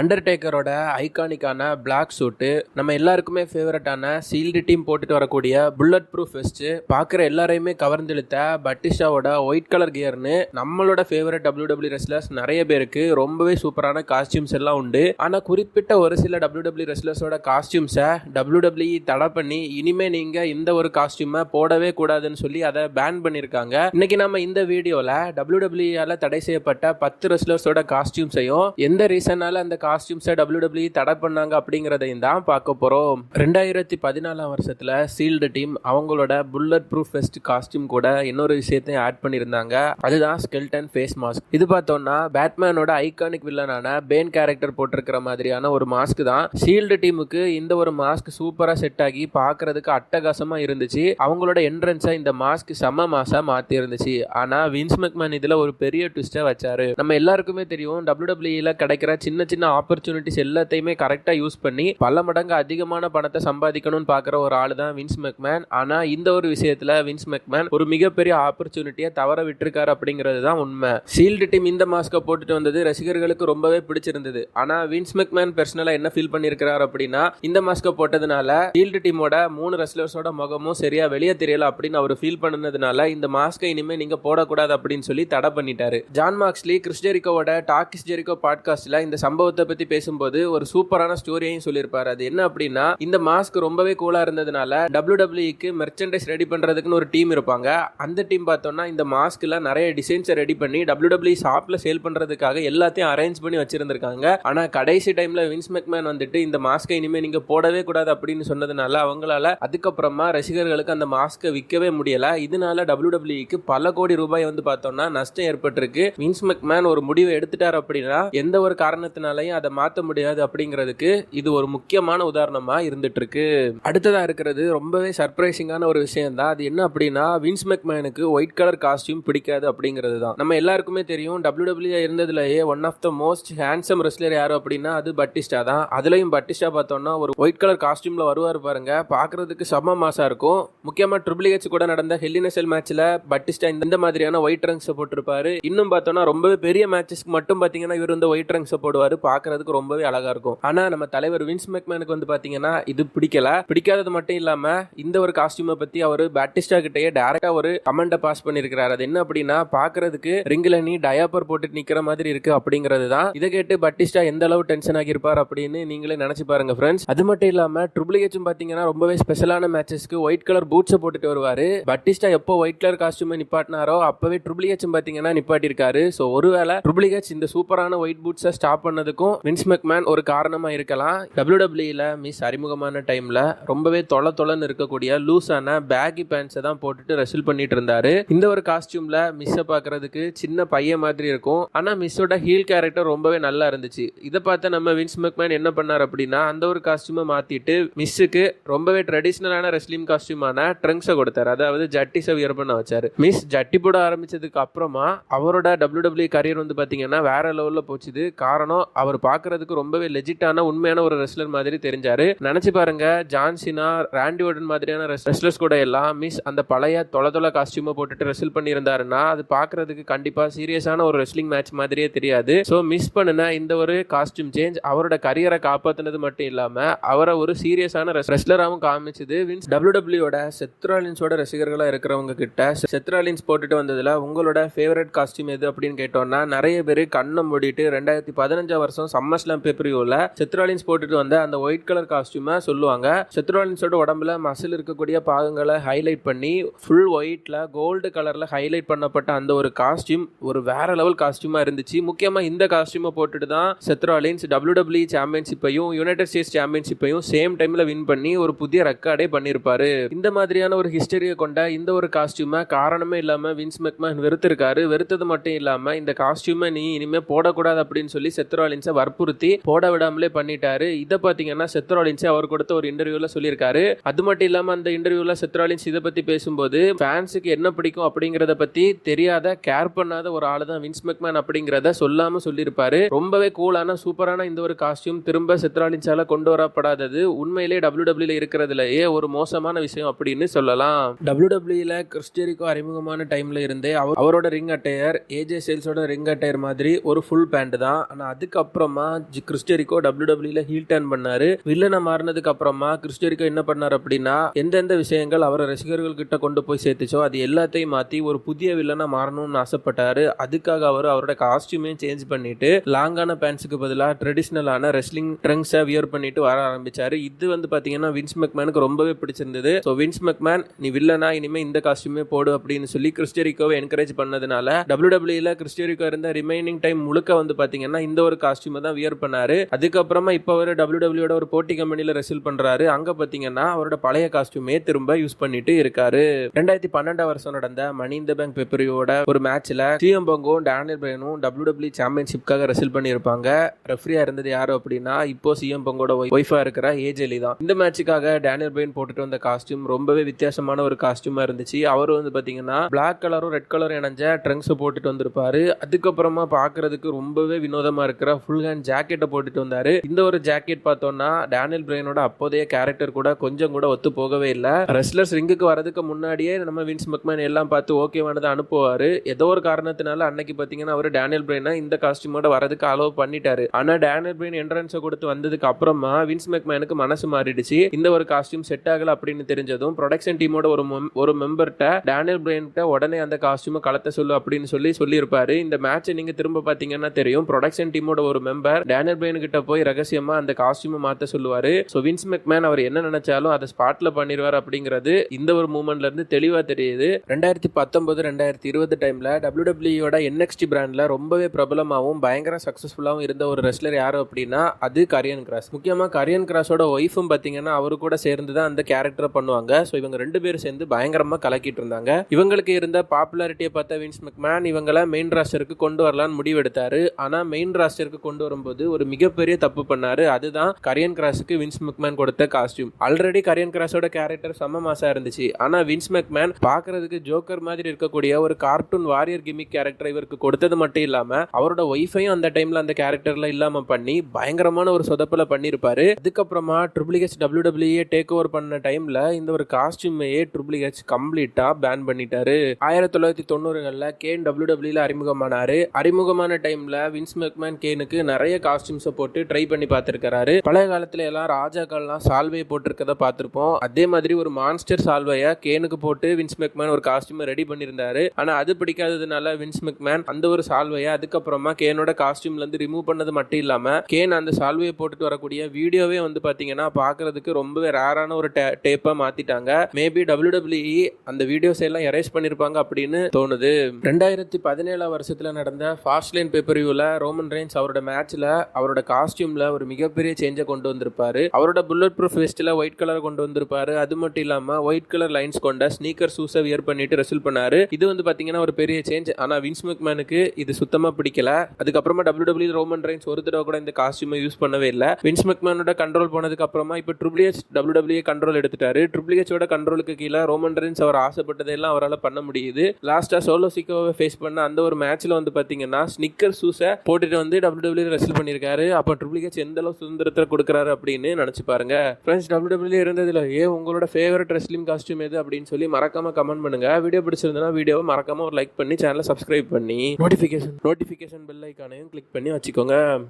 அண்டர்டேக்கரோட ஐகானிக்கான black சூட்டு நம்ம எல்லாருக்குமே ஃபேவரட்டான சீல்டு டீம் போட்டுட்டு வரக்கூடிய புல்லட் ப்ரூஃப் வெஸ்ட் பார்க்குற எல்லாரையுமே கவர்ந்தெழுத்த பட்டிஷாவோட ஒயிட் கலர் கியர்னு நம்மளோட ஃபேவரட் டபிள்யூ டபிள்யூ ரெஸ்லர்ஸ் நிறைய பேருக்கு ரொம்பவே சூப்பரான காஸ்டியூம்ஸ் எல்லாம் உண்டு. ஆனால் குறிப்பிட்ட ஒரு சில டபிள்யூ டபிள்யூ ரெஸ்லர்ஸோட காஸ்டியூம்ஸை டபிள்யூ டபிள்யூ தடை பண்ணி இனிமே நீங்கள் இந்த ஒரு காஸ்டியூமை போடவே கூடாதுன்னு சொல்லி அதை பேன் பண்ணியிருக்காங்க. இன்னைக்கு நம்ம இந்த வீடியோவில் டபிள்யூ டபிள்யூஆல தடை செய்யப்பட்ட பத்து ரெஸ்லர்ஸோட காஸ்டியூம்ஸையும் எந்த ரீசனால அந்த காஸ்டியூம்ஸை டபிள்யூ டபிள்யூ தடை பண்ணாங்க அப்படிங்கிறதையும் தான் பார்க்க போகிறோம் ரெண்டாயிரத்தி பதினாலாம் வருஷத்தில் சீல்டு டீம் அவங்களோட புல்லட் ப்ரூஃப் ஃபெஸ்ட் காஸ்டியூம் கூட இன்னொரு விஷயத்தையும் ஆட் பண்ணியிருந்தாங்க. அதுதான் ஸ்கெல்டன் ஃபேஸ் மாஸ்க் இது பார்த்தோம்னா பேட்மேனோட ஐகானிக் வில்லனான பேன் கேரக்டர் போட்டிருக்கிற மாதிரியான ஒரு மாஸ்க் தான். ஷீல்டு டீமுக்கு இந்த ஒரு மாஸ்க் சூப்பராக செட் ஆகி பார்க்கறதுக்கு அட்டகாசமாக இருந்துச்சு. அவங்களோட என்ட்ரன்ஸை இந்த மாஸ்க் செம மாசாக மாற்றி இருந்துச்சு ஆனால் வின்ஸ் மெக்மேன் இதில் ஒரு பெரிய ட்விஸ்ட்டை வச்சாரு. நம்ம எல்லாருக்குமே தெரியும் டபிள்யூ கிடைக்கிற சின்ன சின்ன ஆப்பர்ச்சுனிட்டிஸ் எல்லாத்தையுமே கரெக்டாக யூஸ் பண்ணி பல மடங்கு அதிகமான பணத்தை சம்பாதிக்கணும்னு பார்க்குற ஒரு ஆள் தான் வின்ஸ் மெக்மேன் ஆனால் இந்த ஒரு விஷயத்தில் வின்ஸ் மெக்மேன் ஒரு மிகப்பெரிய ஆப்பர்ச்சுனிட்டியை தவற விட்டுருக்காரு அப்படிங்கிறது தான் உண்மை. ஷீல்டு டீம் இந்த மாஸ்கை போட்டுட்டு வந்தது ரசிகர்களுக்கு ரொம்பவே பிடிச்சிருந்தது. ஆனால் வின்ஸ் மெக்மேன் பர்சனலாக என்ன ஃபீல் பண்ணியிருக்கிறார் அப்படின்னா இந்த மாஸ்க்கை போட்டதுனால ஷீல்டு டீமோட மூணு ரெஸ்லர்ஸோட முகமும் சரியா வெளியே தெரியல அப்படின்னு அவர் ஃபீல் பண்ணதுனால இந்த மாஸ்கை இனிமே நீங்க போடக்கூடாது அப்படின்னு சொல்லி தடை பண்ணிட்டாரு. ஜான் மார்க்ஸ்லி கிறிஸ்டெரிக்கோவோட டாக்கிஸ் ஜெரிக்கோ பாட்காஸ்ட்ல இந்த சம்பவத்தை பத்தி பேசும்போது ஒரு சூப்பரான ஸ்டோரியையும் சொல்லியிருப்பார். அது என்ன அப்படின்னா இந்த மாஸ்க் ரொம்பவே கூலா இருந்ததுனால டபிள்யூ டபிள்யூக்கு மெர்ச்சன்டைஸ் ரெடி பண்றதுக்குன்னு ஒரு டீம் இருப்பாங்க. அந்த டீம் பார்த்தோம்னா இந்த மாஸ்க்ல நிறைய டிசைன்ஸை ரெடி பண்ணி டபிள்யூ டபிள்யூ ஷாப்ல சேல் பண்றதுக்காக எல்லாத்தையும் அரேஞ்ச் பண்ணி வச்சிருந்திருக்காங்க. ஆனா கடைசி டைம்ல வின்ஸ் மெக்மேன் வந்துட்டு இந்த மாஸ்கை இனிமே நீங்க போடவே கூடாது அப்படின்னு சொன்னதுனால அவங்களால அதுக்கப்புறமா ரசிகர்களுக்கு அந்த மாஸ்கை விற்கவே முடியல. இதனால டபிள்யூ டபிள்யூக்கு பல கோடி ரூபாய் வந்து பார்த்தோம்னா நஷ்டம் ஏற்பட்டிருக்கு. வின்ஸ் மெக்மேன் ஒரு முடிவை எடுத்துட்டார் அப்படின்னா எந்த ஒரு காரணத்தினாலையும் அதை மாற்ற முடியாது அப்படிங்கிறதுக்கு இது ஒரு முக்கியமான உதாரணமாக இருந்துட்டு இருக்கு அடுத்ததாக இருக்கிறது ரொம்பவே சர்ப்ரைசிங்கான ஒரு விஷயம் தான் அது என்ன அப்படின்னா வின்ஸ் மெக்மேனுக்கு ஒயிட் கலர் காஸ்டியூம் பிடிக்காது அப்படிங்கிறது தான் நம்ம எல்லாருக்குமே தெரியும் W W இருந்ததுலயே one of the most handsome wrestler யாரு அப்படின்னா அது பட்டிஸ்டா தான். அதுலயும் பட்டிஸ்டா பார்த்தோம்னா ஒரு ஒயிட் கலர் காஸ்டியூம்ல வருவார் பாருங்க. பார்க்கறதுக்கு செம்ம மாசா இருக்கும். முக்கியமா ட்ரிபிள் ஹெச் கூட நடந்த ஹெல்லினசெல் மேட்ச்ல பட்டிஸ்டா இந்த மாதிரியான ஒயிட் ரங்ஸ் போட்டிருப்பாரு. இன்னும் பார்த்தோம்னா ரொம்பவே பெரிய மேட்சஸ்க்கு மட்டும் பார்த்தீங்கன்னா இவர் வந்து ஒயிட் ரங்ஸ் போடுவாரு. பாக்குறதுக்கு ரொம்பவே அழகா இருக்கும். ஆனா நம்ம தலைவர் வின்ஸ் மெக்மேனுக்கு வந்து பாத்தீங்கன்னா இது பிடிக்கல. பிடிக்காதது மட்டும் இல்லாம இந்த ஒரு காஸ்டியூமை பத்தி அவர் பேட்டிஸ்டா கிட்டேயே டேரக்டா ஒரு கமெண்ட பாஸ் பண்ணிருக்கிறாரு. அது என்ன அப்படின்னா பாக்குறதுக்கு ரிங்ல நீ டயாப்பர் போட்டு நிக்கிற மாதிரி இருக்கு அப்படிங்கிறது தான். இதை கேட்டு பட்டிஸ்டா எந்த அளவு டென்ஷன் ஆகியிருப்பார் அப்படின்னு நீங்களே நினைச்சு பாருங்க ஃப்ரெண்ட்ஸ் அது மட்டும் இல்லாம ட்ரிபிள் ஹெச்சும் பாத்தீங்கன்னா ரொம்பவே ஸ்பெஷலான மேட்சஸ்க்கு ஒயிட் கலர் பூட்ஸை போட்டுட்டு வருவாரு. பட்டிஸ்டா எப்போ ஒயிட் கலர் காஸ்டியூமை நிப்பாட்டினாரோ அப்பவே ட்ரிபிள் ஹெச்சும் பாத்தீங்கன்னா நிப்பாட்டிருக்காரு ஸோ ஒருவேளை ட்ரிபிள் ஹெச் இந்த சூப்பரான ஒயிட் பூட்ஸை ஸ்டாப் பண்ணதுக்கும் வின்ஸ் மெக்மேன் ஒரு காரணமாக இருக்கலாம். டபிள்யூ டபிள்யூல மிஸ் அறிமுகமான டைமில் ரொம்பவே தொலை தொலைன்னு இருக்கக்கூடிய லூஸான பேகி பேண்ட்ஸை தான் போட்டுட்டு ரெசில் பண்ணிட்டு இருந்தாரு. இந்த ஒரு காஸ்டியூமில் மிஸ்ஸை பார்க்கறதுக்கு சின்ன பையன் மாதிரி இருக்கும். ஆனால் மிஸ்ஸோட ஹீல் கேரக்டர் ரொம்பவே நல்லா இருந்துச்சு. இதை பார்த்து நம்ம வின்ஸ் மெக்மேன் என்ன பண்ணார் அப்படின்னா அந்த ஒரு காஸ்டியூமை மாற்றிட்டு மிஸ்ஸுக்கு ரொம்பவே ட்ரெடிஷ்னலான ரெஸ்லிம் காஸ்டியூமான ட்ரங்க்ஸை கொடுத்தாரு. அதாவது ஜட்டிஸை வியர் பண்ண வச்சாரு. மிஸ் ஜட்டி போட ஆரம்பிச்சதுக்கு அப்புறமா அவரோட டபிள்யூ டபிள்யூ கரியர் வந்து பார்த்தீங்கன்னா வேற லெவலில் போச்சுது. காரணம் அவர் பார்க்கறதுக்கு ரொம்பவே லெஜிட்டான உண்மையான ஒரு ரெஸ்லர் மாதிரி தெரிஞ்சாரு. நினைச்சு பாருங்க ஜான்சினா ராண்டி ஓடன் மாதிரியான ரெஸ்லர்ஸ் கூட எல்லாம் மிஸ் அந்த பழைய தொலை தொலை காஸ்டியூமை போட்டுட்டு ரெஸ்ல் பண்ணியிருந்தாருன்னா அது பார்க்கறதுக்கு கண்டிப்பா சீரியஸான ஒரு ரெஸ்லிங் மேட்ச் மாதிரியே தெரியாது. ஸோ மிஸ் பண்ணின இந்த ஒரு காஸ்டியூம் சேஞ்ச் அவரோட கரியரை காப்பாத்தினது மட்டும் இல்லாம அவரை ஒரு சீரியஸான ரெஸ்லராகவும் காமிச்சது. வின்ஸ் டபிள்யூ டபிள்யூட செத்ராலின்ஸோட ரசிகர்களாக இருக்கிறவங்க கிட்ட செத்ராலின்ஸ் போட்டுட்டு வந்ததுல உங்களோட ஃபேவரட் காஸ்டியூம் எது அப்படின்னு கேட்டோம்னா நிறைய பேர் கண்ணை மூடிட்டு ரெண்டாயிரத்தி பதினஞ்சாம் வருஷம் சம்மர் ஸ்லாம் பேப்பரியோல செத்ராலின்ஸ் போட்டுட்டு வந்த அந்த ஒயிட் கலர் காஸ்டியூமை சொல்லுவாங்க. செத்ராலின்ஸோட உடம்புல மசில் இருக்கக்கூடிய பாகங்களை ஹைலைட் பண்ணி ஃபுல் ஒயிட்டில் கோல்டு கலரில் ஹைலைட் பண்ணப்பட்ட அந்த ஒரு காஸ்டியூம் ஒரு வேற லெவல் காஸ்டியூமாக இருந்துச்சு. முக்கியமாக இந்த காஸ்டியூமை போட்டுட்டு தான் செத்ராலின்ஸ் டபிள்யூ டபிள்யூ சாம்பியன்ஷிப்பையும் யுனைடெட் ஸ்டேட்ஸ் சாம்பியன்ஷிப்பையும் சேம் டைமில் வின் பண்ணி ஒரு புதிய ரெக்கார்டே பண்ணியிருப்பாரு இந்த மாதிரியான ஒரு ஹிஸ்டரியை கொண்ட இந்த ஒரு காஸ்டியூமை காரணமே இல்லாமல் வின்ஸ் மெக்மேன் வெறுத்திருக்காரு. வெறுத்தது மட்டும் இல்லாமல் இந்த காஸ்டியூமை நீ இனிமேல் போடக்கூடாது அப்படின்னு சொல்லி செத்ராலின்ஸை வற்புறுத்தி போட விடாமலே பண்ணிட்டாரு. இதை பார்த்தீங்கன்னா செத்ராலின்ஸ் அவர் கொடுத்த ஒரு இன்டர்வியூல சொல்லியிருக்காரு. அது மட்டும் இல்லாம அந்த இன்டர்வியூல செத்ராலின்ஸ் இதை பத்தி பேசும்போது ஃபேன்ஸுக்கு என்ன பிடிக்கும் அப்படிங்கறத பத்தி தெரியாத கேர் பண்ணாத ஒரு ஆளு தான் வின்ஸ் மெக்மேன் அப்படிங்கறத சொல்லாம சொல்லியிருப்பாரு. ரொம்பவே கூலான சூப்பரான இந்த ஒரு காஸ்டியூம் திரும்ப செத்ராலின்ஸால கொண்டு வரப்படாதது உண்மையிலே டபிள்யூ டபிள்யூல இருக்கிறதுலயே ஒரு மோசமான விஷயம் அப்படின்னு சொல்லலாம். டபிள்யூ டபிள்யூல கிறிஸ்டரிக்கோ அறிமுகமான டைம்ல இருந்தே அவர் அவரோட ரிங் அட்டையர் ஏஜே சேல்ஸோட ரிங் அட்டையர் மாதிரி ஒரு ஃபுல் பேண்ட் தான். ஆனா அதுக்கப்புறம் அப்புறமா கிறிஸ்டரிக்கோ டபிள்யூ டபிள்யூல ஹீல் டர்ன் பண்ணாரு. வில்லனை மாறினதுக்கு அப்புறமா கிறிஸ்டரிக்கோ என்ன பண்ணார் அப்படின்னா எந்தெந்த விஷயங்கள் அவரை ரசிகர்கள் கிட்ட கொண்டு போய் சேர்த்துச்சோ அது எல்லாத்தையும் மாத்தி ஒரு புதிய வில்லனா மாறணும்னு ஆசைப்பட்டாரு. அதுக்காக அவர் அவரோட காஸ்டியூமே சேஞ்ச் பண்ணிட்டு லாங்கான பேண்ட்ஸுக்கு பதிலாக ட்ரெடிஷ்னலான ரெஸ்லிங் ட்ரங்க்ஸை வியர் பண்ணிட்டு வர ஆரம்பிச்சாரு. இது வந்து பாத்தீங்கன்னா வின்ஸ் மெக்மேனுக்கு ரொம்பவே பிடிச்சிருந்தது. ஸோ வின்ஸ் மெக்மேன் நீ வில்லனா இனிமே இந்த காஸ்டியூமே போடு அப்படின்னு சொல்லி கிறிஸ்டரிக்கோவை என்கரேஜ் பண்ணதுனால டபிள்யூ டபிள்யூல கிறிஸ்டரிக்கோ இருந்த ரிமைனிங் டைம் முழுக்க வந்து பாத்தீங்கன்னா இந்த ஒரு காஸ்டியூமை தான் வியர் பண்ணாரு. அதுக்கப்புறமா இப்போ அவர் டபிள்யூ டபிள்யூட ஒரு போட்டி கம்பெனியில் ரெசில் பண்றாரு. அங்கே பார்த்தீங்கன்னா அவரோட பழைய காஸ்டியூமே திரும்ப யூஸ் பண்ணிட்டு இருக்காரு. ரெண்டாயிரத்தி பன்னெண்டாம் வருஷம் நடந்த மணி இந்த பேங்க் பெப்பரியோட ஒரு மேட்ச்ல சிஎம் பங்கும் டேனியல் பிரைனும் டபிள்யூ டபிள்யூ சாம்பியன்ஷிப்காக ரெசில் பண்ணியிருப்பாங்க. ரெஃப்ரியா இருந்தது யாரு அப்படின்னா இப்போ சிஎம் பங்கோட ஒய்ஃபா இருக்கிற ஏஜெலி தான். இந்த மேட்சுக்காக டேனியல் பிரைன் போட்டுட்டு வந்த காஸ்டியூம் ரொம்பவே வித்தியாசமான ஒரு காஸ்டியூமா இருந்துச்சு. அவர் வந்து பாத்தீங்கன்னா பிளாக் கலரும் ரெட் கலரும் இணைஞ்ச ட்ரங்க்ஸ் போட்டுட்டு வந்திருப்பாரு. அதுக்கப்புறமா பார்க்கிறதுக்கு ரொம்பவே வினோதமா இருக்கிற ஃபுல் ஹேண்ட் ஜாக்கெட்டை போட்டுட்டு வந்தாரு. இந்த ஒரு ஜாக்கெட் பார்த்தோம்னா டேனியல் பிரைனோட அப்போதைய கேரக்டர் கூட கொஞ்சம் கூட ஒத்து போகவே இல்லை. ரெஸ்லர்ஸ் ரிங்குக்கு வரதுக்கு முன்னாடியே நம்ம வின்ஸ் மக்மேன் எல்லாம் பார்த்து ஓகேவானதை அனுப்புவார். ஏதோ ஒரு காரணத்தினால அன்னைக்கு பார்த்தீங்கன்னா அவர் டேனியல் பிரைனை இந்த காஸ்டியூமோட வரதுக்கு அலோவ் பண்ணிட்டாரு. ஆனால் டேனியல் பிரைன் என்ட்ரன்ஸை கொடுத்து வந்ததுக்கு அப்புறமா வின்ஸ் மெக்மேனுக்கு மனசு மாறிடுச்சு. இந்த ஒரு காஸ்டியூம் செட் ஆகல அப்படின்னு தெரிஞ்சதும் ப்ரொடக்ஷன் டீமோட ஒரு ஒரு மெம்பர்கிட்ட டேனியல் பிரைன்கிட்ட உடனே அந்த காஸ்டியூமை கலத்த சொல்லு அப்படின்னு சொல்லி சொல்லியிருப்பாரு. இந்த மேட்சை நீங்கள் திரும்ப பார்த்தீங்கன்னா தெரியும். ப்ரொடக்ஷன் டீமோட ஒரு மெம்பர் டேனியல் பிரைன் கிட்ட போய் ரகசியமா அந்த காஸ்டியூமை மாத்த சொல்லுவாரு. ஸோ வின்ஸ் மெக்மேன் அவர் என்ன நினைச்சாலும் அதை ஸ்பாட்ல பண்ணிடுவார் அப்படிங்கிறது இந்த ஒரு மூமெண்ட்ல இருந்து தெளிவா தெரியுது. ரெண்டாயிரத்தி பத்தொன்பது ரெண்டாயிரத்தி இருபது டைம்ல டபிள்யூ டபிள்யூட என்எக்ஸ்டி பிராண்ட்ல ரொம்பவே பிரபலமாகவும் பயங்கர சக்சஸ்ஃபுல்லாகவும் இருந்த ஒரு ரெஸ்லர் யார் அப்படின்னா அது கரியன் கிராஸ் முக்கியமா கரியன் கிராஸோட ஒய்ஃபும் பாத்தீங்கன்னா அவரு கூட சேர்ந்து தான் அந்த கேரக்டரை பண்ணுவாங்க. ஸோ இவங்க ரெண்டு பேரும் சேர்ந்து பயங்கரமா கலக்கிட்டு இருந்தாங்க. இவங்களுக்கு இருந்த பாப்புலாரிட்டியை பார்த்த வின்ஸ் மெக்மேன் இவங்களை மெயின் ராஸ்டருக்கு கொண்டு வரலான்னு முடிவெடுத்தாரு. ஆனா மெயின் ராஸ்டருக்கு கொண்டு வரும்போது ஒரு மிகப்பெரிய தப்பு பண்ணாரு. அதுதான் கரியன் கிராஸுக்கு வின்ஸ் மெக்மேன் கொடுத்த காஸ்டியூம் ஆல்ரெடி கரியன் கிராஸோட கேரக்டர் செம்ம மாசா இருந்துச்சு. ஆனா வின்ஸ் மெக்மேன் பாக்குறதுக்கு ஜோக்கர் மாதிரி இருக்கக்கூடிய ஒரு கார்ட்டூன் வாரியர் கிமிக் கேரக்டர் இவருக்கு கொடுத்தது மட்டும் இல்லாம அவரோட ஒய்ஃபையும் அந்த டைம்ல அந்த கேரக்டர்ல இல்லாம பண்ணி பயங்கரமான ஒரு சொதப்பில் பண்ணியிருப்பாரு அதுக்கப்புறமா triple H W WE take over பண்ண டைம்ல இந்த ஒரு காஸ்டியூமையே ட்ரிபிள் ஹெச் கம்ப்ளீட்டா பேன் பண்ணிட்டாரு. ஆயிரத்தி தொள்ளாயிரத்தி தொண்ணூறுகள்ல கேன் டபிள்யூ டபிள்யூல அறிமுகமானாரு. அறிமுகமான டைம்ல வின்ஸ் மெக்மேன் கேனுக்கு நிறைய காஸ்டியூம்ஸை போட்டு ட்ரை பண்ணி பார்த்துருக்கிறாரு. பழைய காலத்தில் எல்லாம் ராஜாக்கள்லாம் சால்வையை போட்டிருக்கதை பார்த்துருப்போம். அதே மாதிரி ஒரு மான்ஸ்டர் சால்வையை கேனுக்கு போட்டு வின்ஸ் மெக்மேன் ஒரு காஸ்டியூமை ரெடி பண்ணியிருந்தாரு. ஆனால் அது பிடிக்காததுனால வின்ஸ் மெக்மேன் அந்த ஒரு சால்வையை அதுக்கப்புறமா கேனோட காஸ்டியூம்லேருந்து ரிமூவ் பண்ணது மட்டும் இல்லாமல் கேன் அந்த சால்வையை போட்டுட்டு வரக்கூடிய வீடியோவே வந்து பார்த்தீங்கன்னா பார்க்கறதுக்கு ரொம்பவே ரேரான ஒரு டேப்பாக மாற்றிட்டாங்க மேபி டபிள்யூ டபிள்யூஇ அந்த வீடியோஸ் எல்லாம் எரேஸ் பண்ணியிருப்பாங்க அப்படின்னு தோணுது. ரெண்டாயிரத்தி பதினேழாம் வருஷத்தில் நடந்த ஃபாஸ்ட் லைன் பேப்பரியூல ரோமன் ரெயின்ஸ் அவரோட மேட்ச்ல அவரோட காஸ்டியூம்ல ஒரு மிகப்பெரிய சேஞ்சை கொண்டு வந்திருப்பாரு. அவரோட புல்லட் ப்ரூஃப் வெஸ்ட்ல ஒயிட் கலர் கொண்டு வந்திருப்பாரு. அது மட்டும் இல்லாம ஒயிட் கலர் லைன்ஸ் கொண்ட ஸ்னீக்கர் ஷூஸை வியர் பண்ணிட்டு ரெசில் பண்ணாரு. இது வந்து பாத்தீங்கன்னா ஒரு பெரிய சேஞ்ச் ஆனா வின்ஸ் மெக்மேனுக்கு இது சுத்தமா பிடிக்கல. அதுக்கப்புறமா டபிள்யூ டபிள்யூ ரோமன் ரைன்ஸ் ஒரு தடவை கூட இந்த காஸ்டியூமை யூஸ் பண்ணவே இல்ல. வின்ஸ் மெக்மேனோட கண்ட்ரோல் போனதுக்கு அப்புறமா இப்போ triple H W W control எடுத்துட்டாரு. ட்ரிபிள் ஹெச்சோட கண்ட்ரோலுக்கு கீழே ரோமன் ரைன்ஸ் அவர் ஆசைப்பட்டதெல்லாம் அவரால் பண்ண முடியுது. லாஸ்டா சோலோ சிக்கோவை ஃபேஸ் பண்ண அந்த ஒரு மேட்ச்ல வந்து பாத்தீங்கன்னா ஸ்னிக்கர் ஷூஸை போட்டுட்டு வந்து டபிள்யூ டபிள்யூ ரெசில் பண்ணியிருக்காரு. அப்போ ட்ரிபிள் ஹெச் எந்த அளவு சுதந்திரத்தை கொடுக்குறாரு அப்படின்னு நினச்சி பாருங்க. ஃப்ரெண்ட்ஸ் டபிள்யூ டபிள்யூ இருந்ததில் ஏ உங்களோட ஃபேவரட் ரெஸ்லிங் காஸ்டியூம் எது? அப்படின்னு சொல்லி மறக்காம கமெண்ட் பண்ணுங்க. வீடியோ பிடிச்சிருந்தனா வீடியோவை மறக்காம ஒரு லைக் பண்ணி சேனலை சப்ஸ்கிரைப் பண்ணி நோட்டிஃபிகேஷன் நோட்டிஃபிகேஷன் பெல் ஐக்கானையும் கிளிக் பண்ணி வச்சுக்கோங்க.